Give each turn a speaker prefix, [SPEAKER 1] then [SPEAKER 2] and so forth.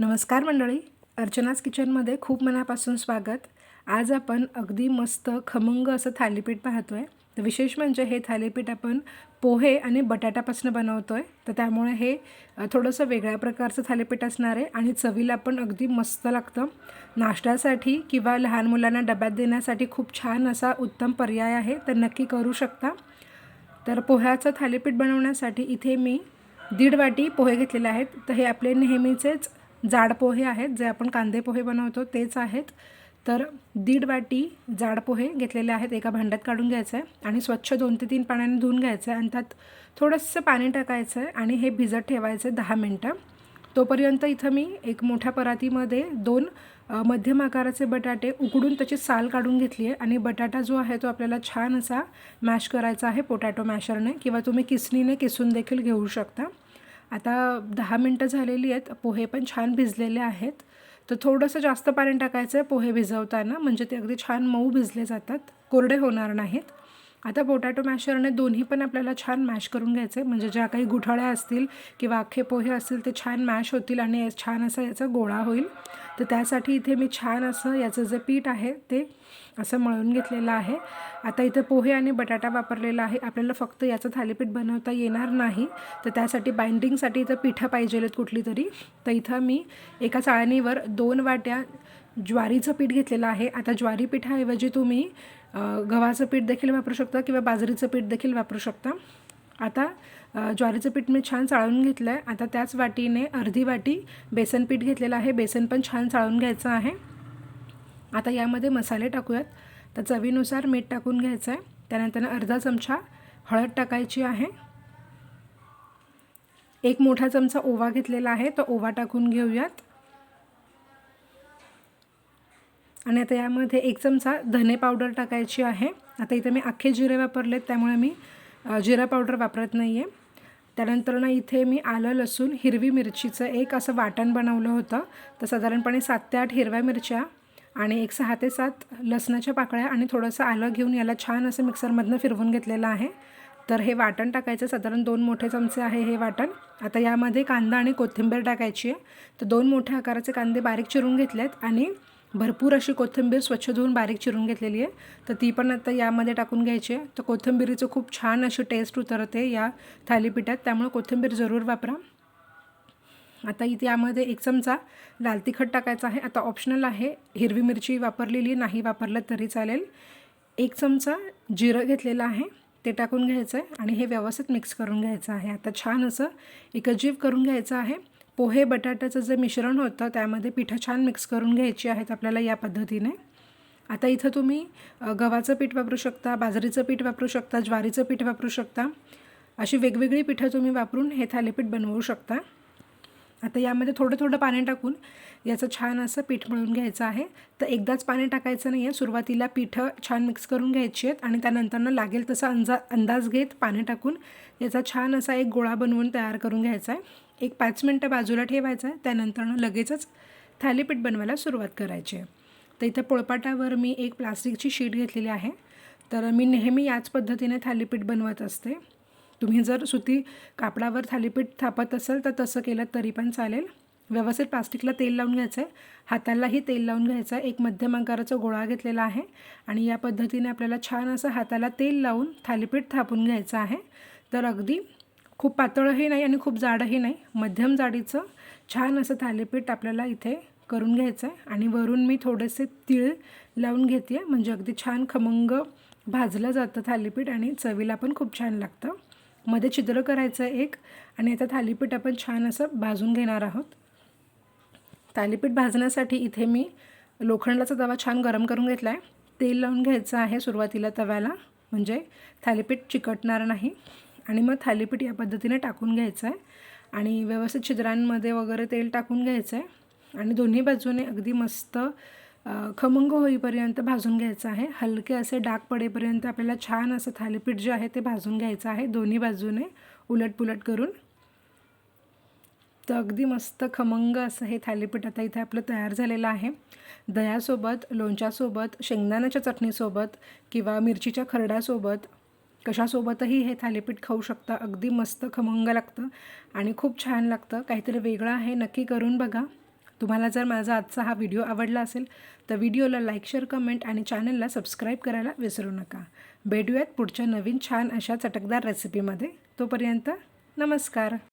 [SPEAKER 1] नमस्कार मंडळी. अर्चनाज किचनमध्ये खूप मनापासून स्वागत. आज आपण अगदी मस्त खमंग असं थालीपीठ पाहतो आहे तर विशेष म्हणजे हे थालीपीठ आपण पोहे आणि बटाट्यापासून बनवतो आहे तर त्यामुळे हे थोडंसं वेगळ्या प्रकारचं थालीपीठ असणार आहे आणि चवीला पण अगदी मस्त लागतं. नाश्त्यासाठी किंवा लहान मुलांना डब्यात देण्यासाठी खूप छान असा उत्तम पर्याय आहे. तर नक्की करू शकता. तर पोह्याचं थालीपीठ बनवण्यासाठी इथे मी दीड वाटी पोहे घेतलेले आहेत. तर हे आपले नेहमीचेच जाड पोहे आहेत जे आपण कांदे पोहे बनवतो तेच आहेत. तर दीड वाटी जाड पोहे घेतलेले आहेत एका भांड्यात काढून घ्यायचं आहे आणि स्वच्छ दोन ते तीन पाण्याने धुवून घ्यायचं आहे आणि त्यात थोडंसं पाणी टाकायचं आहे आणि हे भिजत ठेवायचं आहे दहा मिनटं. तोपर्यंत इथं मी एक मोठ्या परातीमध्ये दोन मध्यम आकाराचे बटाटे उकडून त्याची साल काढून घेतली आहे आणि बटाटा जो आहे तो आपल्याला छान असा मॅश करायचा आहे पोटॅटो मॅशरने किंवा तुम्ही किसणीने किसून देखील घेऊ शकता. आता दहा मिनटं झालेली आहेत. पोहे पण छान भिजलेले आहेत. तर थोडंसं जास्त पाणी टाकायचं आहे पोहे भिजवताना म्हणजे ते अगदी छान मऊ भिजले जातात. कोरडे होणार नाहीत. आता पोटॅटो मॅशरने दोन्ही पण आपल्याला छान मॅश करून घ्यायचे. म्हणजे ज्या काही गुठळ्या असतील किंवा अख्खे पोहे असतील ते छान मॅश होतील आणि छान असा याचा गोळा होईल. तर त्यासाठी इथे मी छान असं याचं जे पीठ आहे ते असं मळून घेतलेलं आहे. आता इथे पोहे आणि बटाटा वापरलेला आहे. आपल्याला फक्त याचं थालीपीठ बनवता येणार नाही. तर त्यासाठी बाइंडिंगसाठी इथं पिठं पाहिजे कुठली तरी. तर इथं मी एका चाळणीवर दोन वाट्या ज्वारीचं पीठ घेतलेलं आहे. आता ज्वारी पिठाऐवजी तुम्ही गव्हाचं पीठ देखील वापरू शकता किंवा बाजरीचं पीठ देखील वापरू शकता. आता ज्वारीचं पीठ मी छान चाळून घेतलं आहे आता त्याच वाटीने अर्धी वाटी बेसन पीठ घेतलेलं आहे. बेसन पण छान चाळून घ्यायचं आहे. आता यामध्ये मसाले टाकूयात. तर चवीनुसार मीठ टाकून घ्यायचं आहे त्यानंतर अर्धा चमचा हळद टाकायची आहे. एक मोठा चमचा ओवा घेतलेला आहे. तो ओवा टाकून घेऊयात. आणि आता यामध्ये एक चमचा धने पावडर टाकायची आहे. आता इथे मी अख्खे जिरे वापरलेत त्यामुळे मी जिरा पावडर वापरत नाही आहे त्यानंतर ना इथे मी आलं लसूण हिरवी मिरचीचं एक असं वाटण बनवलं होतं. तर साधारणपणे सात ते आठ हिरव्या मिरच्या आणि एक सहा ते सात लसणाच्या पाकळ्या आणि थोडंसं आलं घेऊन याला छान असं मिक्सरमधनं फिरवून घेतलेलं आहे. तर हे वाटण टाकायचं साधारण दोन मोठे चमचे आहे हे वाटण. आता यामध्ये कांदा आणि कोथिंबीर टाकायची आहे. तर दोन मोठ्या आकाराचे कांदे बारीक चिरून घेतले आहेत आणि भरपूर अशी कोथिंबीर स्वच्छ धुवून बारीक चिरून घेतलेली आहे. तर ती पण आता यामध्ये टाकून घ्यायची आहे. तर कोथिंबीरीचं खूप छान अशी टेस्ट उतरते या थालीपीठात. त्यामुळे कोथिंबीर जरूर वापरा. आता इथे यामध्ये एक चमचा लाल तिखट टाकायचा आहे. आता ऑप्शनल आहे. हिरवी मिरची वापरलेली नाही वापरलं तरी चालेल. एक चमचा जिरं घेतलेलं आहे. ते टाकून घ्यायचं आहे आणि हे व्यवस्थित मिक्स करून घ्यायचं आहे. आता छान असं एकजीव करून घ्यायचं आहे. पोहे बटाट्याचं जे मिश्रण होतं त्यामध्ये पिठं छान मिक्स करून घ्यायची आहेत आपल्याला या पद्धतीने. आता इथं तुम्ही गव्हाचं पीठ वापरू शकता बाजरीचं पीठ वापरू शकता ज्वारीचं पीठ वापरू शकता. अशी वेगवेगळी पिठं तुम्ही वापरून हे थालीपीठ बनवू शकता. आता यामध्ये थोडं थोडं पाणी टाकून याचं छान असं पीठ मळून घ्यायचं आहे. तर एकदाच पाणी टाकायचं नाही आहे सुरुवातीला पिठं छान मिक्स करून घ्यायची आहेत आणि त्यानंतरनं लागेल तसा अंजा अंदाज घेत पाणी टाकून याचा छान असा एक गोळा बनवून तयार करून घ्यायचा आहे. एक पाच मिनटं बाजूला ठेवायचं आहे. त्यानंतरनं लगेचच थालीपीठ बनवायला सुरुवात करायची आहे. तर इथं पोळपाटावर मी एक प्लास्टिकची शीट घेतलेली आहे. तर मी नेहमी याच पद्धतीने थालीपीठ बनवत असते. तुम्ही जर सुती कापडावर थालीपीठ थापत असाल तर तसं केलं तरी पण चालेल. व्यवस्थित प्लास्टिकला तेल लावून घ्यायचं आहे. हातालाही तेल लावून घ्यायचं आहे. एक मध्यम आकाराचा गोळा घेतलेला आहे. आणि या पद्धतीने आपल्याला छान असं हाताला तेल लावून थालीपीठ थापून घ्यायचं आहे. तर अगदी खूप पातळही नाही आणि खूप जाडही नाही. मध्यम जाडीचं छान असं थालीपीठ आपल्याला इथे करून घ्यायचं आहे आणि वरून मी थोडेसे तीळ लावून घेते म्हणजे अगदी छान खमंग भाजलं जातं थालीपीठ आणि चवीला पण खूप छान लागतं. मध्ये छिद्र करायचं एक आणि आता थालीपीठ आपण छान असं भाजून घेणार आहोत. थालीपीठ भाजण्यासाठी इथे मी लोखंडाचा तवा छान गरम करून घेतला आहे तेल लावून घ्यायचं आहे सुरुवातीला तव्याला. म्हणजे थालीपीठ चिकटणार नाही. आणि मग थालीपीठ या पद्धतीने टाकून घ्यायचं आहे आणि व्यवस्थित छिद्रांमध्ये वगैरे तेल टाकून घ्यायचं आहे आणि दोन्ही बाजूने अगदी मस्त खमंग होईपर्यंत भाजून घ्यायचं आहे. हलके असे डाग पडेपर्यंत आपल्याला छान असं थालीपीठ जे आहे ते भाजून घ्यायचं आहे दोन्ही बाजूने उलटपुलट करून. तर अगदी मस्त खमंग असं हे थालीपीठ आता इथे आपलं तयार झालेलं आहे. दह्यासोबत लोणच्यासोबत शेंगदाण्याच्या चटणीसोबत किंवा मिरचीच्या खरड्यासोबत कशासोबतही हे थालीपीठ खाऊ शकता. अगदी मस्त खमंग लागतं आणि खूप छान लागतं. काहीतरी वेगळं आहे नक्की करून बघा. तुम्हाला जर माझा आजचा हा व्हिडिओ आवडला असेल तर व्हिडिओला लाईक शेअर कमेंट आणि चॅनलला सबस्क्राईब करायला विसरू नका. भेटूयात पुढच्या नवीन छान अशा चटकदार रेसिपीमध्ये. तोपर्यंत नमस्कार.